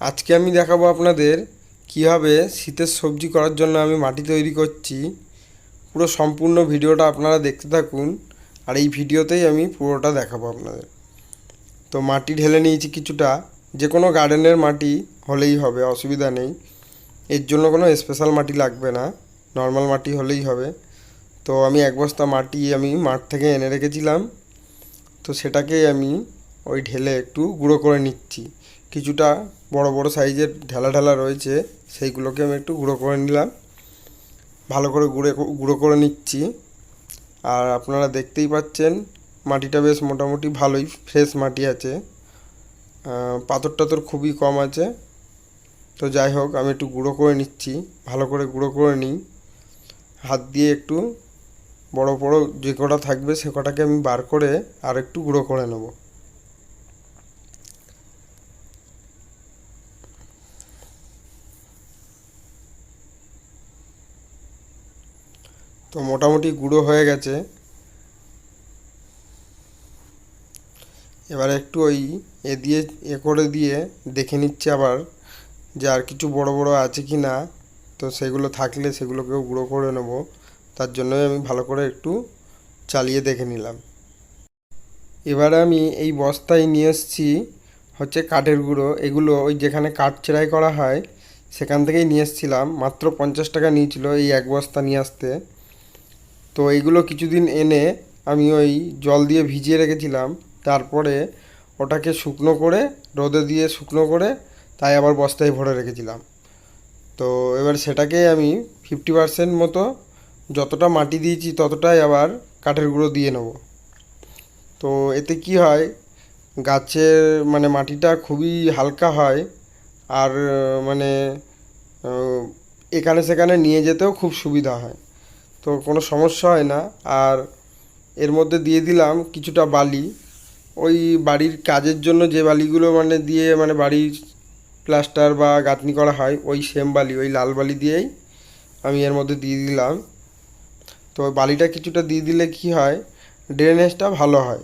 আজকে আমি দেখাবো আপনাদের কীভাবে শীতের সবজি করার জন্য আমি মাটি তৈরি করছি। পুরো সম্পূর্ণ ভিডিওটা আপনারা দেখতে থাকুন, আর এই ভিডিওতেই আমি পুরোটা দেখাবো আপনাদের। তো মাটি ঢেলে নিয়েছি কিছুটা যে কোনো গার্ডেনের মাটি হলেই হবে, অসুবিধা নেই। এর জন্য কোনো স্পেশাল মাটি লাগবে না নর্মাল মাটি হলেই হবে। তো আমি এক বস্তা মাটি আমি মাঠ থেকে এনে রেখেছিলাম। তো সেটাকে আমি ওই ঢেলে একটু গুঁড়ো করে নিচ্ছি। কিছুটা বড় বড় সাইজের ঢেলা ঢেলা রয়েছে, সেইগুলোকে আমি একটু গুঁড়ো করে নিলাম। ভালো করে গুঁড়ে গুঁড়ো করে নিচ্ছি। আর আপনারা দেখতেই পাচ্ছেন, মাটিটা বেশ মোটামুটি ভালোই, ফ্রেশ মাটি আছে। পাথর টাথর খুবই কম আছে। তো যাই হোক, আমি একটু গুঁড়ো করে নিচ্ছি। ভালো করে গুঁড়ো করে নিই। হাত দিয়ে একটু বড় বড় যে কটা থাকবে, সে কটাকে আমি বার করে আর একটু গুঁড়ো করে নেব। তো মোটামুটি গুঁড়ো হয়ে গেছে। এবার একটু ওই এ দিয়ে, এ করে দিয়ে দেখে নিচ্ছে আবার যে আর কিছু বড় বড় আছে কি না। তো সেগুলো থাকলে সেগুলোকেও গুঁড়ো করে নেব। তার জন্যই আমি ভালো করে একটু চালিয়ে দেখে নিলাম। এবারে আমি এই বস্তায় নিয়ে এসেছি হচ্ছে কাঠের গুঁড়ো। এগুলো ওই যেখানে কাঠ চেরাই করা হয়, সেখান থেকেই নিয়ে এসেছিলাম। মাত্র পঞ্চাশ টাকা নিয়েছিল এই এক বস্তা নিয়ে আসতে। তো এইগুলো কিছুদিন এনে আমি ওই জল দিয়ে ভিজিয়ে রেখেছিলাম। তারপরে ওটাকে শুকনো করে, রোদে দিয়ে শুকনো করে, তাই আবার বস্তায় ভরে রেখেছিলাম। তো এবার সেটাকে আমি ফিফটি পার্সেন্ট মতো যতটা মাটি দিয়েছি ততটাই আবার কাঠের গুঁড়ো দিয়ে নেব। তো এতে কি হয়, গাছের মানে মাটিটা খুবই হালকা হয় আর মানে এখানে সেখানে নিয়ে যেতেও খুব সুবিধা হয়। তো কোনো সমস্যা হয় না। আর এর মধ্যে দিয়ে দিলাম কিছুটা বালি। ওই বাড়ির কাজের জন্য যে বালিগুলো মানে দিয়ে মানে বাড়ির প্লাস্টার বা গাঁথনি করা হয়, ওই সেম বালি, ওই লাল বালি দিয়েই আমি এর মধ্যে দিয়ে দিলাম। তো বালিটা কিছুটা দিয়ে দিলে কি হয় ড্রেনেজটা ভালো হয়।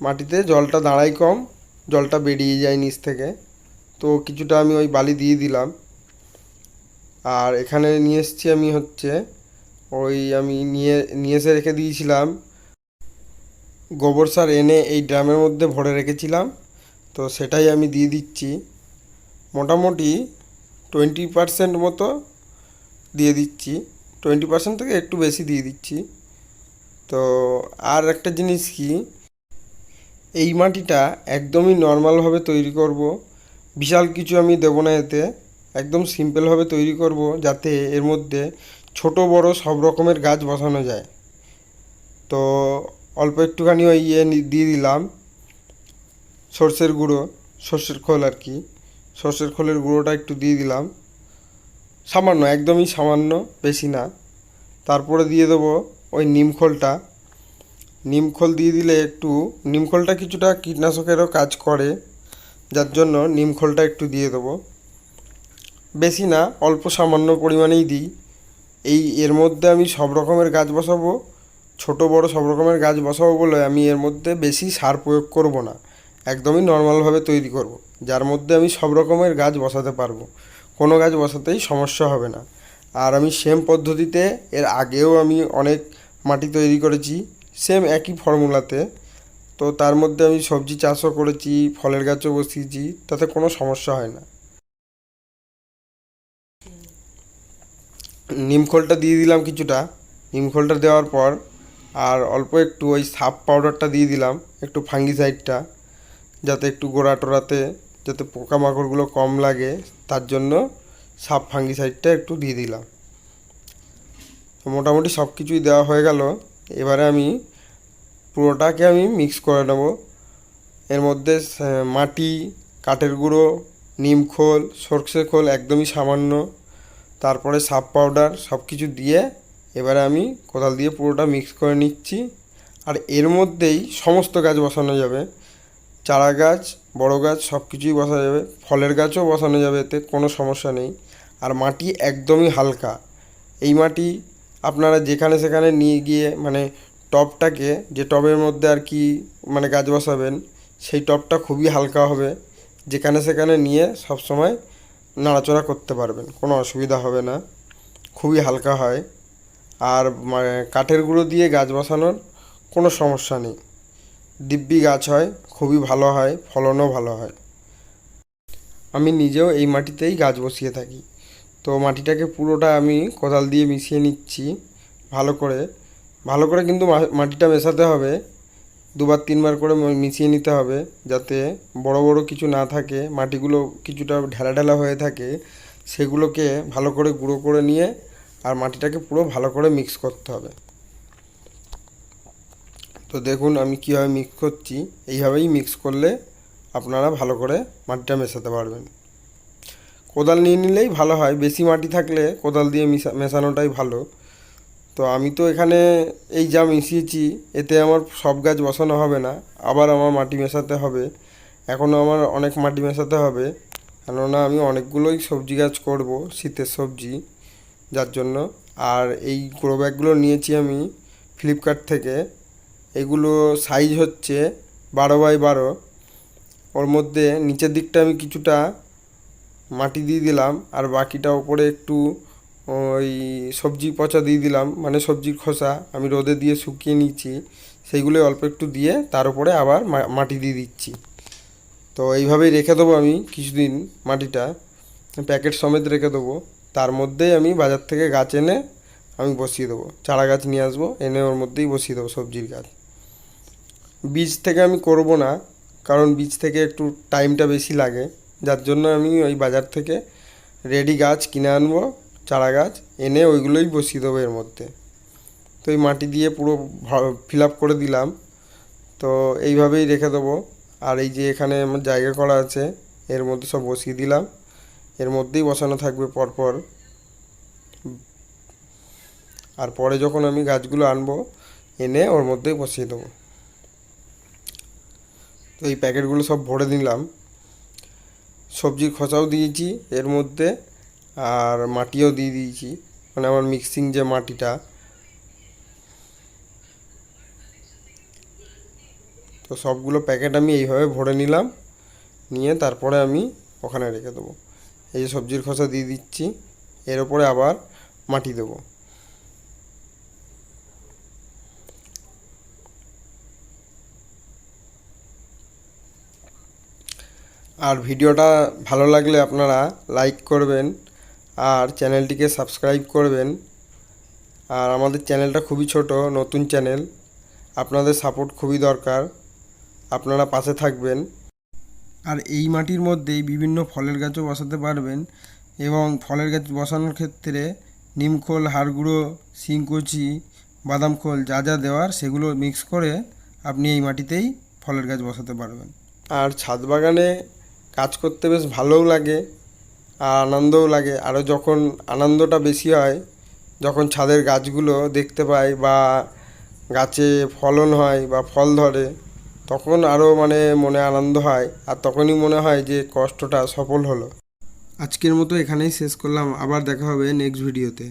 মাটিতে জলটা দাঁড়ায় কম, জলটা বেরিয়ে যায় নিচ থেকে। তো কিছুটা আমি ওই বালি দিয়ে দিলাম। আর এখানে নিয়ে এসেছি আমি হচ্ছে ওই আমি নিয়ে নিয়ে এসে রেখে দিয়েছিলাম গোবর সার এনে এই ড্রামের মধ্যে ভরে রেখেছিলাম। তো সেটাই আমি দিয়ে দিচ্ছি। মোটামুটি টোয়েন্টি পারসেন্ট মতো দিয়ে দিচ্ছি। টোয়েন্টি পারসেন্ট থেকে একটু বেশি দিয়ে দিচ্ছি। তো আর একটা জিনিস কি, এই মাটিটা একদমই নর্মালভাবে তৈরি করব। বিশাল কিছু আমি দেবো না এতে। একদম সিম্পলভাবে তৈরি করব যাতে এর মধ্যে ছোট বড় সব রকমের গাছ বসানো যায়। তো অল্প একটুখানি ওই ইয়ে দিয়ে দিলাম সর্ষের গুঁড়ো, সর্ষের খোল আর কি। সর্ষের খোলের গুঁড়োটা একটু দিয়ে দিলাম। সামান্য, একদমই সামান্য, বেশি না। তারপরে দিয়ে দেবো ওই নিমখোলটা নিমখোল দিয়ে দিলে একটু নিমখোলটা কিছুটা কীটনাশকেরও কাজ করে। যার জন্য নিমখোলটা একটু দিয়ে দেবো। বেশি না, অল্প সামান্য পরিমাণেই দিই। এই, এর মধ্যে আমি সব রকমের গাছ বসাবো, ছোট বড় সব রকমের গাছ বসাবো বলে আমি এর মধ্যে বেশি সার প্রয়োগ করব না। একদমই নর্মালভাবে তৈরি করব, যার মধ্যে আমি সব রকমের গাছ বসাতে পারব। কোনো গাছ বসাতেই সমস্যা হবে না। আর আমি সেম পদ্ধতিতে এর আগেও আমি অনেক মাটি তৈরি করেছি সেম একই ফর্মুলাতে। তো তার মধ্যে আমি সবজি চাষও করেছি, ফলের গাছও বসিয়েছি, তাতে কোনো সমস্যা হয় না। নিমখোলটা দিয়ে দিলাম কিছুটা। নিমখোলটা দেওয়ার পর আর অল্প একটু ওই সাপ পাউডারটা দিয়ে দিলাম, একটু ফাঙ্গিসাইডটা, যাতে একটু গোড়া টোড়াতে যাতে পোকামাকড়গুলো কম লাগে, তার জন্য সাপ ফাঙ্গিসাইডটা একটু দিয়ে দিলাম। মোটামুটি সব কিছুই দেওয়া হয়ে গেল। এবারে আমি পুরোটাকে আমি মিক্স করে নেব। এর মধ্যে মাটি, কাঠের গুঁড়ো নিমখোল সর্ষে খোল একদমই সামান্য তারপরে সাপ পাউডার সব কিছু দিয়ে এবারে আমি কোদাল দিয়ে পুরোটা মিক্স করে নিচ্ছি। আর এর মধ্যেই সমস্ত গাছ বসানো যাবে। চারা গাছ, বড় গাছ সব কিছুই বসানো যাবে। ফলের গাছও বসানো যাবে, এতে কোনো সমস্যা নেই। আর মাটি একদমই হালকা। এই মাটি আপনারা যেখানে সেখানে নিয়ে গিয়ে মানে টবটাকে, যে টবের মধ্যে আর কি মানে গাছ বসাবেন, সেই টবটা খুবই হালকা হবে। যেখানে সেখানে নিয়ে সবসময় নাড়াচড়া করতে পারবেন, কোনো অসুবিধা হবে না। খুবই হালকা হয়। আর কাঠের গুঁড়ো দিয়ে গাছ বসানোর কোনো সমস্যা নেই। দিব্যি গাছ হয়, খুবই ভালো হয়, ফলনও ভালো হয়। আমি নিজেও এই মাটিতেই গাছ বসিয়ে থাকি। তো মাটিটাকে পুরোটা আমি কোদাল দিয়ে মিশিয়ে নিচ্ছি, ভালো করে। ভালো করে কিন্তু মাটিটা মেশাতে হবে। দুবার, তিনবার করে মিশিয়ে নিতে হবে যাতে বড় বড় কিছু না থাকে, মাটিগুলো কিছুটা ঢেলা ঢেলা হয়ে থাকে, সেগুলোকে ভালো করে গুঁড়ো করে নিয়ে আর মাটিটাকে পুরো ভালো করে মিক্স করতে হবে। তো দেখুন আমি কীভাবে মিক্স করছি, এইভাবেই মিক্স করলে আপনারা ভালো করে মাটিটা মেশাতে পারবেন। কোদাল নিয়ে নিলেই ভালো হয়, বেশি মাটি থাকলে কোদাল দিয়ে মেশানোটাই ভালো। তো আমি তো এখানে এই যা মিশিয়েছি, এতে আমার সব গাছ বসানো হবে না, আবার আমার মাটি মেশাতে হবে। এখনও আমার অনেক মাটি মেশাতে হবে, কেননা আমি অনেকগুলোই সবজি গাছ করব, শীতের সবজি, যার জন্য। আর এই গ্রো ব্যাগগুলো নিয়েছি আমি ফ্লিপকার্ট থেকে। এগুলো সাইজ হচ্ছে বারো বাই বারো। ওর মধ্যে নিচের দিকটা আমি কিছুটা মাটি দিয়ে দিলাম, আর বাকিটা ওপরে একটু ওই সবজি পচা দিয়ে দিলাম মানে সবজির খোসা আমি রোদে দিয়ে শুকিয়ে নিচ্ছি সেইগুলো অল্প একটু দিয়ে তার উপরে আবার মাটি দিয়ে দিচ্ছি। তো এইভাবেই রেখে দেবো আমি কিছুদিন মাটিটা, প্যাকেট সমেত রেখে দেবো, তার মধ্যেই আমি বাজার থেকে গাছ এনে আমি বসিয়ে দেবো, চারা গাছ নিয়ে আসব, এনে ওর মধ্যেই বসিয়ে দেবো সবজির গাছ। বীজ থেকে আমি করব না, কারণ বীজ থেকে একটু টাইমটা বেশি লাগে, যার জন্য আমি ওই বাজার থেকে রেডি গাছ কিনে আনব চারা গাছ এনে ওইগুলোই বসিয়ে দেবো এর মধ্যে। তো এই মাটি দিয়ে পুরো ফিল আপ করে দিলাম। তো এইভাবেই রেখে দেবো। আর এই যে এখানে আমার জায়গা করা আছে, এর মধ্যে সব বসিয়ে দিলাম। এর মধ্যেই বসানো থাকবে পরপর। আর পরে যখন আমি গাছগুলো আনব, এনে ওর মধ্যেই বসিয়ে দেবো। তো এই প্যাকেটগুলো সব ভরে দিলাম সবজির খোসাও দিয়েছি, এর মধ্যে আর মাটিও দিয়ে দিয়েছি। মানে আমার মিক্সিং যে মাটিটা। তো সবগুলো প্যাকেট আমি এইভাবে ভরে নিলাম। নিয়ে তারপরে আমি ওখানে রেখে দেবো। এই যে সবজির খোসা দিয়ে দিচ্ছি। এর ওপরে আবার মাটি দেবো। আর ভিডিওটা ভালো লাগলে আপনারা লাইক করবেন। আর চ্যানেলটিকে সাবস্ক্রাইব করবেন। আর আমাদের চ্যানেলটা খুবই ছোট, নতুন চ্যানেল। আপনাদের সাপোর্ট খুবই দরকার। আপনারা পাশে থাকবেন। আর এই মাটির মধ্যেই বিভিন্ন ফলের গাছও বসাতে পারবেন এবং ফলের গাছ বসানোর ক্ষেত্রে নিমখোল হাড়গুঁড়ো, শিংকুচি, বাদাম খোল যা যা দেওয়ার সেগুলো মিক্স করে আপনি এই মাটিতেই ফলের গাছ বসাতে পারবেন। আর ছাদ বাগানে কাজ করতে বেশ ভালোও লাগে। আর আনন্দও লাগে। আরও যখন আনন্দটা বেশি হয়, যখন ছাদের গাছগুলো দেখতে পাই বা গাছে ফলন হয় বা ফল ধরে, তখন আরও মানে মনে আনন্দ হয় আর তখনই মনে হয় যে কষ্টটা সফল হলো। আজকের মতো এখানেই শেষ করলাম। আবার দেখা হবে নেক্সট ভিডিওতে